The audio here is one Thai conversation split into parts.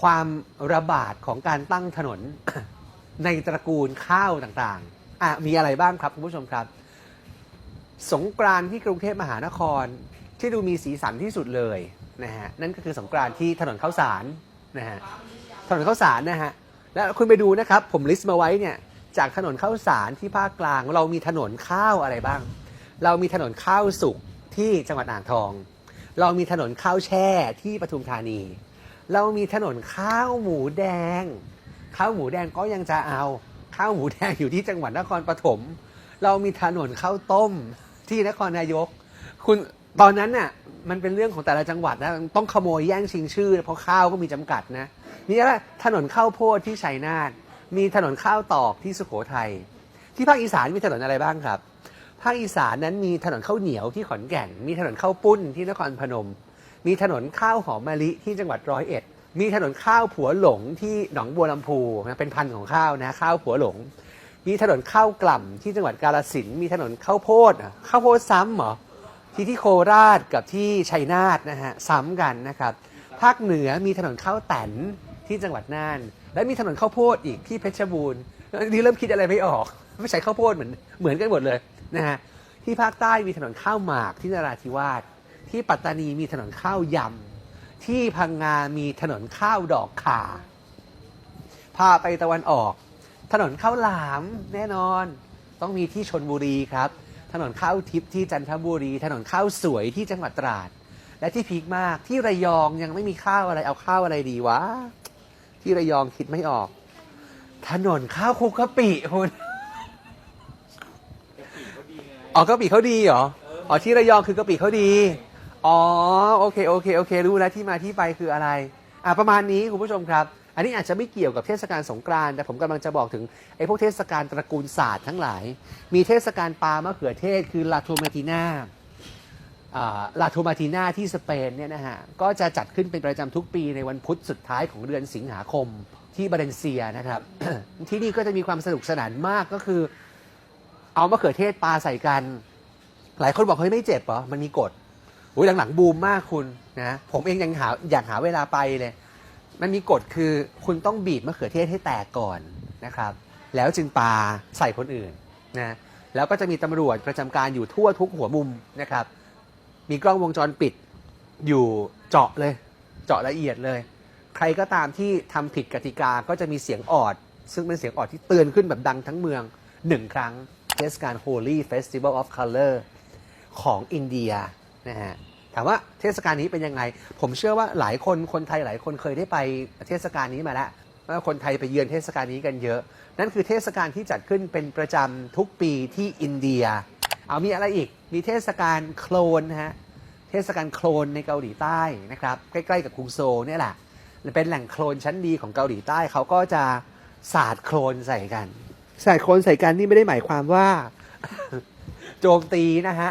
ความระบาดของการตั้งถนน ในตระกูลข้าวต่างๆอะมีอะไรบ้างครับคุณผู้ชมครับ สงกรานที่กรุงเทพมหานครที่ดูมีสีสันที่สุดเลยนะฮะนั่นก็คือสงกรานที่ถนนข้าวสารนะฮะถนนข้าวสารนะฮะแล้วคุณไปดูนะครับ ผมลิสต์มาไว้เนี่ยจากถนนข้าวสารที่ภาคกลาง เรามีถนนข้าวอะไรบ้าง เรามีถนนข้าวสุกที่จังหวัดอ่างทอง เรามีถนนข้าวแช่ที่ปทุมธานี เรามีถนนข้าวหมูแดง ข้าวหมูแดงก็ยังจะเอา ข้าวหมูแดงอยู่ที่จังหวัดนครปฐมเรามีถนนข้าวต้มที่นครนายก คุณตอนนั้นน่ะมันเป็นเรื่องของแต่ละจังหวัดนะต้องขโมยแย่งชิงชื่อ เพราะข้าวก็มีจำกัดนะนี่อะไรถนนข้าวโพดที่ชัยนาทมีถนนข้าวตอกที่สุโขทัยที่ภาคอีสานมีถนนอะไรบ้างครับ ภาคอีสานนั้นมีถนนข้าวเหนียวที่ขอนแก่น มีถนนข้าวปุ้นที่นครพนม มีถนนข้าวหอมมะลิที่จังหวัดร้อยเอ็ด มีถนนข้าวผัวหลงที่หนองบัวลำพูนะเป็นพันธุ์ของข้าวนะข้าวผัวหลง มีถนนข้าวกล่ำที่จังหวัดกาลสินมีถนนข้าวโพดข้าวโพดซ้ำเหรอที่ที่โคราชกับที่ชัยนาทนะฮะซ้ำกันนะครับภาคเหนือมีถนนข้าวแตนที่จังหวัดน่าน และมีถนนข้าวโพดอีกที่เพชรบูรณ์นี่เริ่มคิดอะไรไม่ออก ไม่ใช่ข้าวโพดเหมือนเหมือนกันหมดเลยนะฮะที่ภาคใต้มีถนนข้าวหมากที่นราธิวาส ที่ปัตตานีมีถนนข้าวยำ ที่พังงามีถนนข้าวดอกข่าพาไปตะวันออก ถนนข้าวหลามแน่นอน ต้องมีที่ชนบุรีครับ ถนนข้าวทิพย์ที่จันทบุรี ถนนข้าวสวยที่จังหวัดตราด และที่พีคมากที่ระยองยังไม่มีข้าวอะไรเอาข้าวอะไรดีวะ ที่ระยองคิดไม่ออก ถนนข้าวคลุกกะปิคุณอ๋อกะปิเขาดีเหรออ๋อที่ระยองคือกะปิเขาดี อ๋อโอเคโอเคโอเค รู้แล้วที่มาที่ไปคืออะไรอะประมาณนี้คุณผู้ชมครับ อันนี้อาจจะไม่เกี่ยวกับเทศกาลสงกรานต์แต่ผมกำลังจะบอกถึงไอ้พวกเทศกาลตระกูลศาสตร์ทั้งหลาย มีเทศกาลปลามะเขือเทศคือลาโทมาตินาลาโทมาตินาที่สเปนเนี่ยนะฮะก็จะจัดขึ้นเป็นประจำทุกปีในวันพุธสุดท้ายของเดือนสิงหาคมที่บาเลนเซียนะครับ ที่นี่ก็จะมีความสนุกสนานมากก็คือ เอามะเขือเทศปลาใส่กัน หลายคนบอกเฮ้ยไม่เจ็บเหรอมันมีกฎ อุ้ยหลังๆบูมมากคุณนะผมเองยังหาอยากหาเวลาไปเลย มันมีกฎคือคุณต้องบีบมะเขือเทศให้แตกก่อนนะครับ แล้วจึงปาใส่คนอื่นนะแล้วก็จะมีตำรวจประจำการอยู่ทั่วทุกหัวมุมนะครับ มีกล้องวงจรปิดอยู่เจาะเลย เจาะละเอียดเลย ใครก็ตามที่ทำผิดกติกาก็จะมีเสียงออด ซึ่งเป็นเสียงออดที่เตือนขึ้นแบบดังทั้งเมืองหนึ่งครั้งเทศกาล Holy Festival of Color ของอินเดีย นะฮะถามว่าเทศกาลนี้เป็นยังไง ผมเชื่อว่าหลายคนคนไทยหลายคนเคยได้ไปเทศกาลนี้มาแล้วว่าคนไทยไปเยือนเทศกาลนี้กันเยอะ นั่นคือเทศกาลที่จัดขึ้นเป็นประจำทุกปีที่อินเดีย เอามีอะไรอีก มีเทศกาลโคลนนะฮะ เทศกาลโคลนในเกาหลีใต้นะครับ ใกล้ๆกับกรุงโซลเนี่ยแหละ เป็นแหล่งโคลนชั้นดีของเกาหลีใต้เขาก็จะสาดโคลนใส่กัน สาดโคลนใส่กันนี่ไม่ได้หมายความว่า โจมตีนะฮะ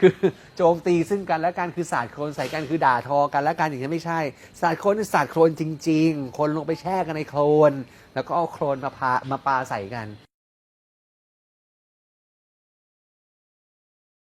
คือโจมตีซึ่งกันและกันคือสาดโคลนใส่กันคือด่าทอกันและกันอย่างนี้ไม่ใช่ สาดโคลนคือสาดโคลนจริง ๆ คนลงไปแช่กันในโคลนแล้วก็เอาโคลนมาพามาปาใส่กัน